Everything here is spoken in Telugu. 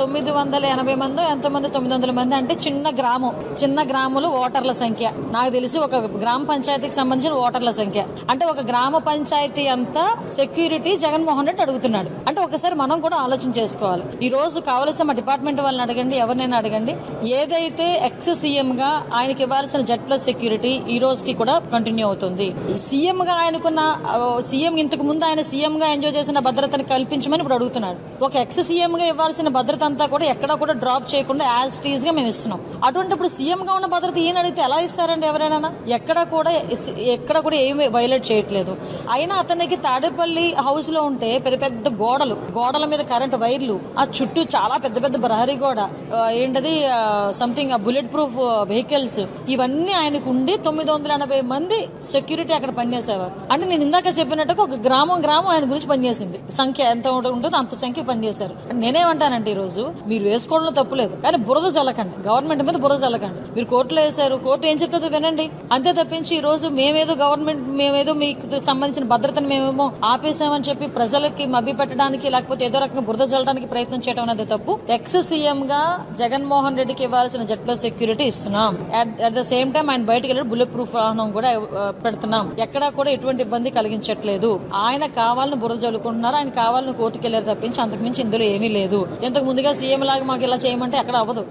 తొమ్మిది వందల ఎనభై మంది ఎంతమంది తొమ్మిది వందల మంది అంటే చిన్న గ్రామం. చిన్న గ్రాములు ఓటర్ల సంఖ్య. నాకు తెలిసి ఒక గ్రామ పంచాయతీకి సంబంధించిన ఓటర్ల సంఖ్య. అంటే ఒక గ్రామ పంచాయతీ అంతా సెక్యూరిటీ జగన్మోహన్ రెడ్డి అడుగుతున్నాడు. అంటే ఒకసారి మనం కూడా ఆలోచన చేసుకోవాలి. ఈ రోజు కావలసిన మా డిపార్ట్మెంట్ వాళ్ళని అడగండి ఎవరినైనా అడగండి. ఏదైతే ఎక్స్ సీఎం గా ఆయనకి ఇవ్వాల్సిన జెడ్ ప్లస్ సెక్యూరిటీ ఈ రోజుకి కూడా కంటిన్యూ అవుతుంది. సీఎం గా ఆయనకున్న సీఎం ఇంతకు ముందు ఆయన సీఎం గా ఎంజాయ్ చేసిన భద్రతను కల్పించమని ఇప్పుడు అడుగుతున్నాడు. ఒక ఎక్స్ సీఎం గా ఇవ్వాల్సిన భద్రత అంతా కూడా ఎక్కడా కూడా డ్రాప్ చేయకుండా యాజ్ టీజ్గా మేము ఇస్తున్నాం. అటువంటి ఇప్పుడు సీఎం గా ఉన్న భద్రత ఈయన అడిగితే ఎలా ఇస్తారండి ఎవరైనా? ఎక్కడ కూడా ఎక్కడ కూడా ఏమి వైలేట్ చేయట్లేదు. అయినా అతనికి తాడేపల్లి హౌస్లో ఉంటే పెద్ద పెద్ద గోడలు గోడల మీద కరెంట్ వైర్లు ఆ చుట్టూ చాలా పెద్ద పెద్ద ప్రహరీ గోడ ఏంటది సంథింగ్ బుల్లెట్ ప్రూఫ్ వెహికల్స్ ఇవన్నీ ఆయనకు ఉండి తొమ్మిది వందల ఎనభై మంది సెక్యూరిటీ అక్కడ పనిచేసేవారు. అంటే నేను ఇందాక చెప్పినట్టుగా ఒక గ్రామం గ్రామం ఆయన గురించి పనిచేసింది. సంఖ్య ఎంత ఉంటుందో అంత సంఖ్య పనిచేశారు. నేనేమంటానండి ఈ రోజు మీరు వేసుకోవడంలో తప్పులేదు కానీ బురద జల్లకండి. గవర్నమెంట్ మీద బురద జల్లకండి. మీరు కోర్టులో వేశారు కోర్టు ఏం చెప్తుందో వినండి. అంతే తప్పించి ఈ రోజు మేమేదో గవర్నమెంట్ మేమేదో మీకు సంబంధించిన భద్రతను మేమేమో ఆపేసామని చెప్పి ప్రజలకి మభ్య పెట్టడానికి లేకపోతే ఏదో రకంగా బురద చల్లడానికి ప్రయత్నం చేయడం అనేది తప్పు. ఎక్స్ సీఎం గా జగన్మోహన్ రెడ్డికి ఇవ్వాల్సిన జెడ్ ప్లస్ సెక్యూరిటీ ఇస్తున్నాం. అట్ ద సేమ్ టైం ఆయన బయటకు వెళ్ళి బుల్లెట్ ప్రూఫ్ వాహనం కూడా పెడుతున్నాం. ఎక్కడా కూడా ఎటువంటి ఇబ్బంది కలిగించట్లేదు. ఆయన కావాలని బురద చల్లుకుంటున్నారు ఆయన కావాలని కోర్టుకు వెళ్ళారు తప్పించి అంతకుమించి ఇందులో ఏమీ లేదు. ఇంతకు ముందుగా సీఎం లాగా మాకు ఇలా చేయమంటే ఎక్కడ అవ్వదు.